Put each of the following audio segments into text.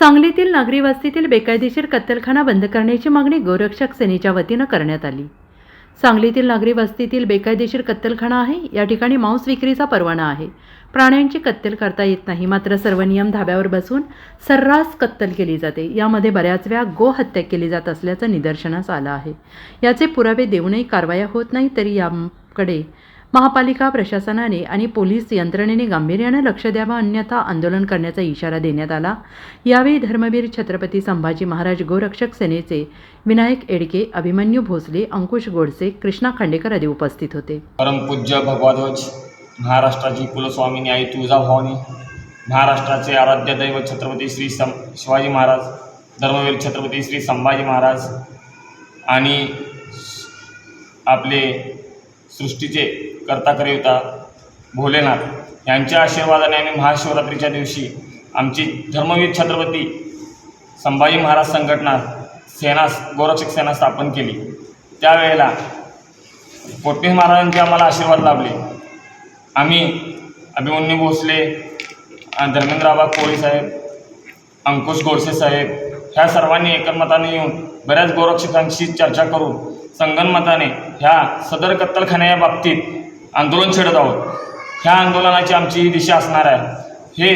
सांगलीतील नागरी वस्तीतील बेकायदेशीर कत्तलखाना बंद करण्याची मागणी गोरक्षक सेनेच्या वतीनं करण्यात आली. सांगलीतील नागरी वस्तीतील बेकायदेशीर कत्तलखाना आहे या ठिकाणी मांस विक्रीचा परवाना आहे. प्राण्यांची कत्तल करता येत नाही मात्र सर्व नियम धाब्यावर बसून सर्रास कत्तल केली जाते. यामध्ये बऱ्याच वेळा गोहत्या केली जात असल्याचं निदर्शनास आलं आहे. याचे पुरावे देऊनही कारवाया होत नाही तरी याकडे महापालिका प्रशासनाने आणि पोलीस यंत्रणेने गांभीर्यानं लक्ष द्यावा अन्यथा आंदोलन करण्याचा इशारा देण्यात आला. यावेळी धर्मवीर छत्रपती संभाजी महाराज गोरक्षक सेनेचे विनायक एडके अभिमन्यू भोसले अंकुश गोडसे कृष्णा खांडेकर आदी उपस्थित होते. परमपूज्य भगवाध्वज महाराष्ट्राची कुलस्वामिनी आई तुळजाभवानी महाराष्ट्राचे आराध्य दैव छत्रपती श्री सं शिवाजी महाराज धर्मवीर छत्रपती श्री संभाजी महाराज आणि आपले सृष्टीचे कर्ता करिता भोलेनाथ. यांच्या आशीर्वादाने आम्ही महाशिवरात्रीच्या दिवशी आमची धर्मवीर छत्रपती संभाजी महाराज संघटना सेना गोरक्षक सेना स्थापन केली. त्यावेळेला पोटणीस महाराजांचे आम्हाला आशीर्वाद लाभले. आम्ही अभिमन्यू भोसले धर्मेंद्र धर्मेंद्रआबा कोळी साहेब अंकुश गोडसे साहेब ह्या सर्वांनी एकमताने येऊन बऱ्याच गोरक्षकांशी चर्चा करून संगनमताने ह्या सदर कत्तलखान्या या बाबतीत आंदोलन छेडत आहोत. ह्या आंदोलनाची आमची ही दिशा असणार आहे. हे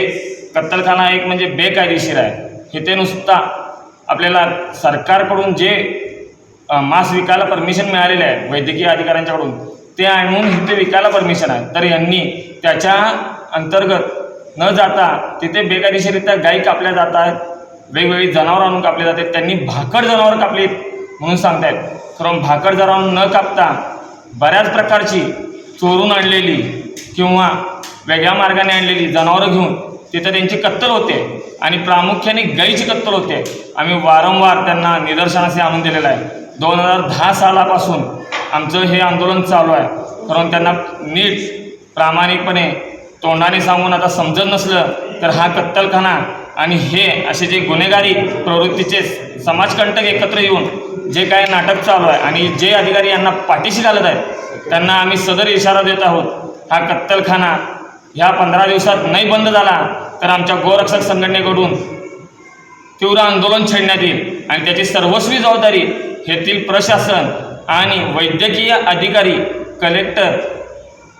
कत्तलखाना एक म्हणजे बेकायदेशीर आहे. हे ते नुसता आपल्याला सरकारकडून जे मांस विकायला परमिशन मिळालेलं आहे वैद्यकीय अधिकाऱ्यांच्याकडून ते आणून इथे विकायला परमिशन आहे. तर यांनी त्याच्या अंतर्गत न जाता तिथे बेकायदेशीरित्या गायी कापल्या जात आहेत वेगवेगळी जनावरं आणून कापले जातात त्यांनी भाकड जनावरं कापली म्हणून सांगतायत. कारण भाकड जनावर न कापता बऱ्याच प्रकारची चोरून आणलेली किंवा वेगळ्या मार्गाने आणलेली जनावरं घेऊन तिथं त्यांची कत्तल होते आणि प्रामुख्याने गाईची कत्तल होते. आम्ही वारंवार त्यांना निदर्शनाशी आणून दिलेलं आहे. दोन हजार दहा सालापासून आमचं हे आंदोलन चालू आहे. कारण त्यांना नीट प्रामाणिकपणे तोंडाने सांगून आता समजत नसलं तर हा कत्तलखाना आणि हे असे जे गुन्हेगारी प्रवृत्तीचे समाजकंटक एकत्र येऊन जे काय नाटक चालू आहे आणि जे अधिकारी यांना पाठीशी घालत आहेत त्यांना आम्ही सदर इशारा देत आहोत. हा कत्तलखाना ह्या पंधरा दिवसात नाही बंद झाला तर आमच्या गोरक्षक संघटनेकडून तीव्र आंदोलन छेडण्यात येईल. आणि त्याची सर्वस्वी जबाबदारी येथील प्रशासन आणि वैद्यकीय अधिकारी कलेक्टर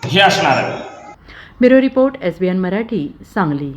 हे असणार आहे. Bureau report S B N Marathi Sangli.